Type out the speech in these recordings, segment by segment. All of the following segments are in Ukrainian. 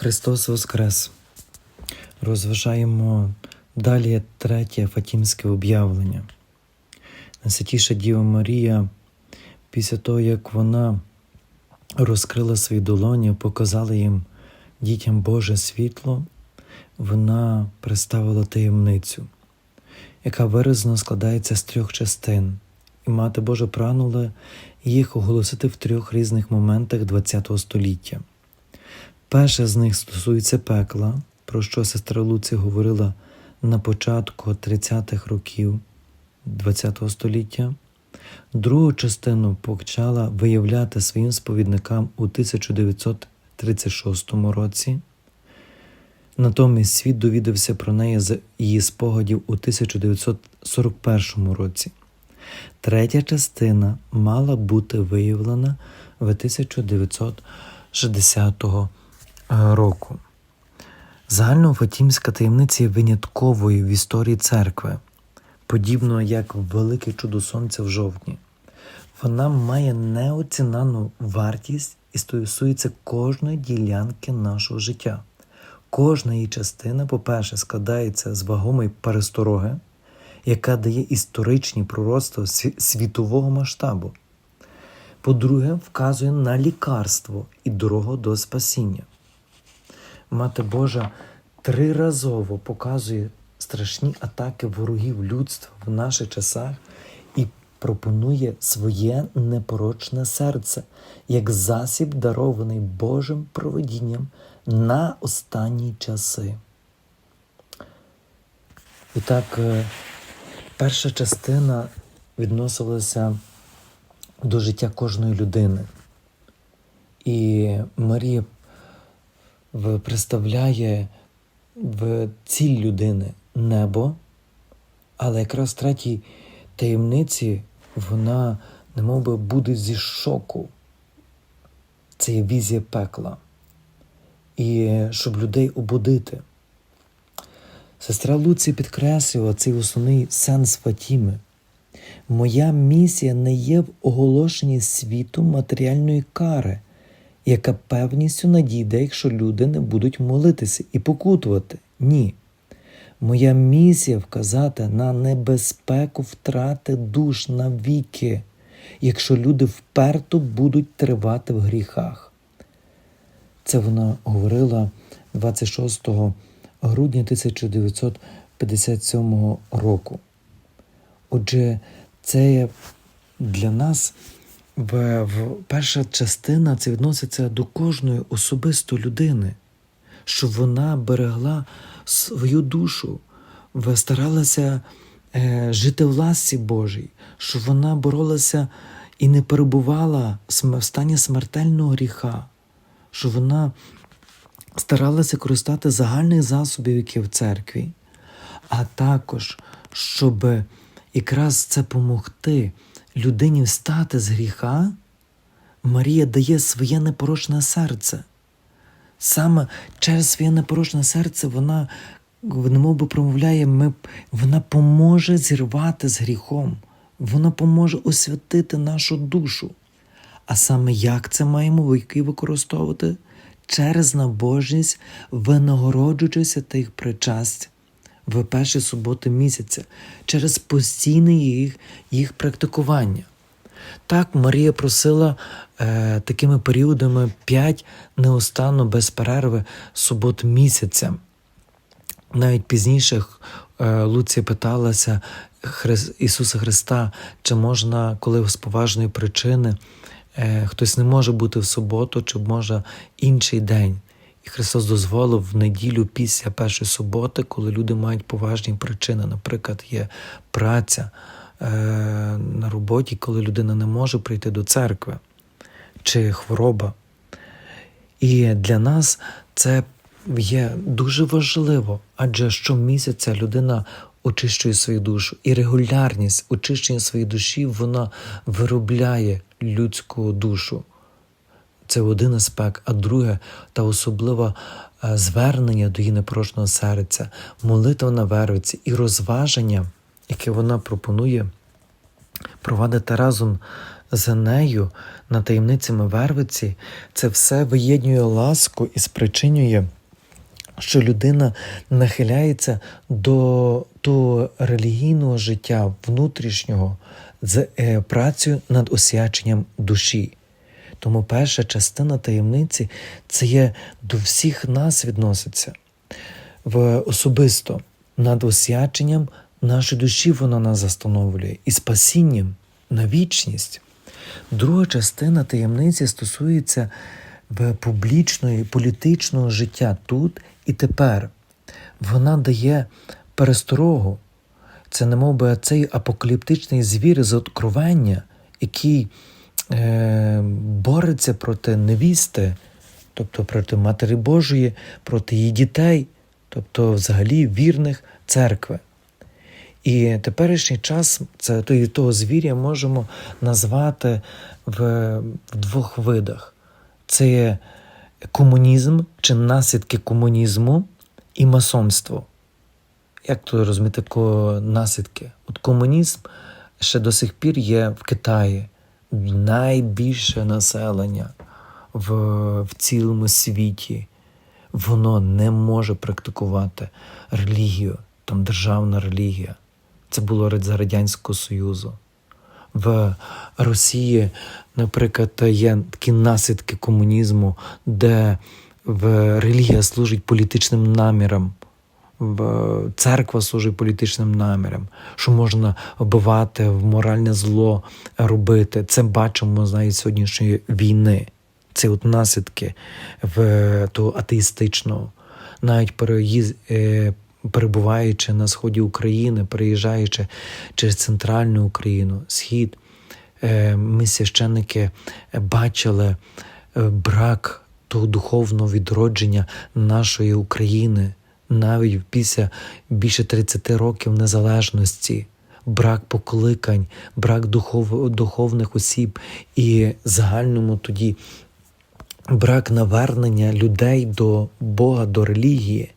Христос Воскрес! Розважаємо далі третє Фатімське об'явлення. Найсвятіша Діва Марія, після того, як вона розкрила свої долоні, показала їм дітям Боже світло, вона представила таємницю, яка виразно складається з трьох частин, і Мати Божа прагнула їх оголосити в трьох різних моментах ХХ століття. Перше з них стосується пекла, про що сестра Луці говорила на початку 30-х років ХХ століття. Другу частину почала виявляти своїм сповідникам у 1936 році. Натомість світ довідався про неї з її спогадів у 1941 році. Третя частина мала бути виявлена в 1960 року. Загальнофатімська таємниця є винятковою в історії церкви, подібно як велике чудо сонця в жовтні. Вона має неоцінену вартість і стосується кожної ділянки нашого життя. Кожна її частина, по-перше, складається з вагомої перестороги, яка дає історичні пророцтва світового масштабу. По-друге, вказує на лікарство і дорогу до спасіння. Мати Божа триразово показує страшні атаки ворогів людства в наших часах і пропонує своє непорочне серце як засіб, дарований Божим проведінням на останні часи. І так, е, перша частина відносилася до життя кожної людини. І Марія представляє в ціль людини небо, але якраз в третій таємниці вона немов би буде зі шоку. Це є візія пекла. І щоб людей обудити. Сестра Луці підкреслювала цей основний сенс Фатіми. Моя місія не є в оголошенні світу матеріальної кари, яка певністю надійде, якщо люди не будуть молитися і покутувати. Ні. Моя місія вказати на небезпеку втрати душ навіки, якщо люди вперто будуть тривати в гріхах. Це вона говорила 26 грудня 1957 року. Отже, це для нас в, в перша частина це відноситься до кожної особисто людини, щоб вона берегла свою душу, старалася е, жити в ласці Божій, щоб вона боролася і не перебувала в стані смертельного гріха, щоб вона старалася користати загальних засобів, які в церкві, а також щоб якраз це помогти людині встати з гріха, Марія дає своє непорочне серце. Саме через своє непорочне серце вона немов би промовляє, ми, вона поможе зірвати з гріхом, вона поможе освятити нашу душу. А саме як це маємо використовувати? Через набожність, винагороджуючися тих причасть в перші суботи місяця, через постійне їх, їх практикування. Так, Марія просила е, такими періодами п'ять неустанно без перерви субот місяця. Навіть пізніше е, Луція питалася Хри... Ісуса Христа, чи можна, коли з поважної причини е, хтось не може бути в суботу, чи може інший день. Христос дозволив в неділю після першої суботи, коли люди мають поважні причини. Наприклад, є праця е, на роботі, коли людина не може прийти до церкви чи хвороба. І для нас це є дуже важливо, адже щомісяця людина очищує свою душу, і регулярність очищення своєї душі вона виробляє людську душу. Це один аспект, а друге та особливе звернення до її непорочного серця, молитва на вервиці і розваження, яке вона пропонує провадити разом за нею на таємницями Вервиці, це все виєднює ласку і спричинює, що людина нахиляється до того релігійного життя внутрішнього з е, працею над освяченням душі. Тому перша частина таємниці це є до всіх нас відноситься в особисто над освяченням нашої душі вона нас застановлює і спасінням на вічність. Друга частина таємниці стосується в публічного і політичного життя тут і тепер. Вона дає пересторогу. Це не мов би цей апокаліптичний звір з откровення, який е, бореться проти невісти, тобто проти Матері Божої, проти її дітей, тобто взагалі вірних церкви. І теперішній час це то- того звіря можемо назвати в, в двох видах: це є комунізм чи наслідки комунізму і масонство. Як то розуміти наслідки? От комунізм ще до сих пір є в Китаї найбільше населення в, в цілому світі. Воно не може практикувати релігію, там державна релігія. Це було за Радянського Союзу. В Росії, наприклад, є такі наслідки комунізму, де в релігія служить політичним намірам, церква служить політичним намірам, що можна вбивати, в моральне зло робити. Це бачимо навіть сьогоднішньої війни. Це от наслідки в того атеїстичного, навіть переїзд, е, перебуваючи на сході України, переїжджаючи через центральну Україну, схід, е, ми священники бачили е, брак того духовного відродження нашої України навіть після більше 30 років незалежності. Брак покликань, брак духов, духовних осіб і загальному тоді брак навернення людей до Бога, до релігії.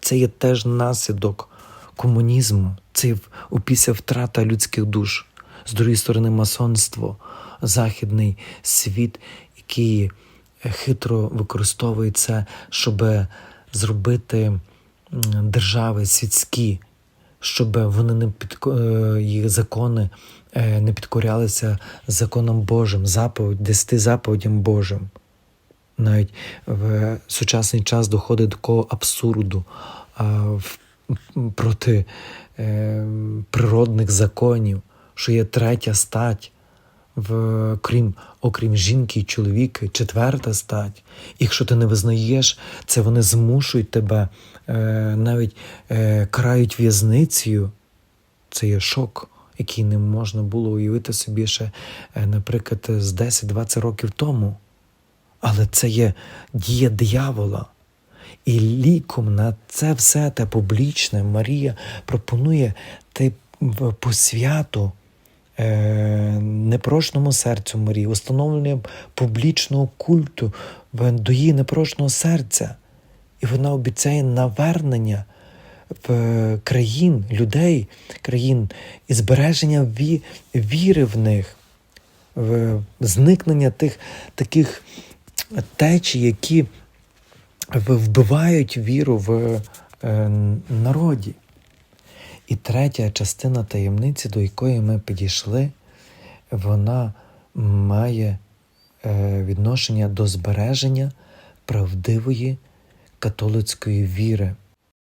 Це є теж наслідок комунізму, це є опісля втрата людських душ. З другої сторони, масонство, західний світ, який хитро використовує це, щоб зробити держави світські, щоб вони не підко... е, їх закони е, не підкорялися законам Божим, заповідь, десяти заповідям Божим. Навіть в сучасний час доходить до такого абсурду проти е, природних законів, що є третя стать, в, крім, окрім жінки і чоловіка, четверта стать. Якщо ти не визнаєш, це вони змушують тебе, е, навіть е, карають в'язницею. Це є шок, який не можна було уявити собі ще, е, наприклад, з 10-20 років тому. Але це є дія диявола. І ліком на це все те публічне Марія пропонує в- посвяту непрошному серцю Марії, установлення публічного культу до її непрошного серця. І вона обіцяє навернення в країн, людей, країн і збереження ві, віри в них, в зникнення тих таких течій, які вбивають віру в е, народі. І третя частина таємниці, до якої ми підійшли, вона має е, відношення до збереження правдивої католицької віри.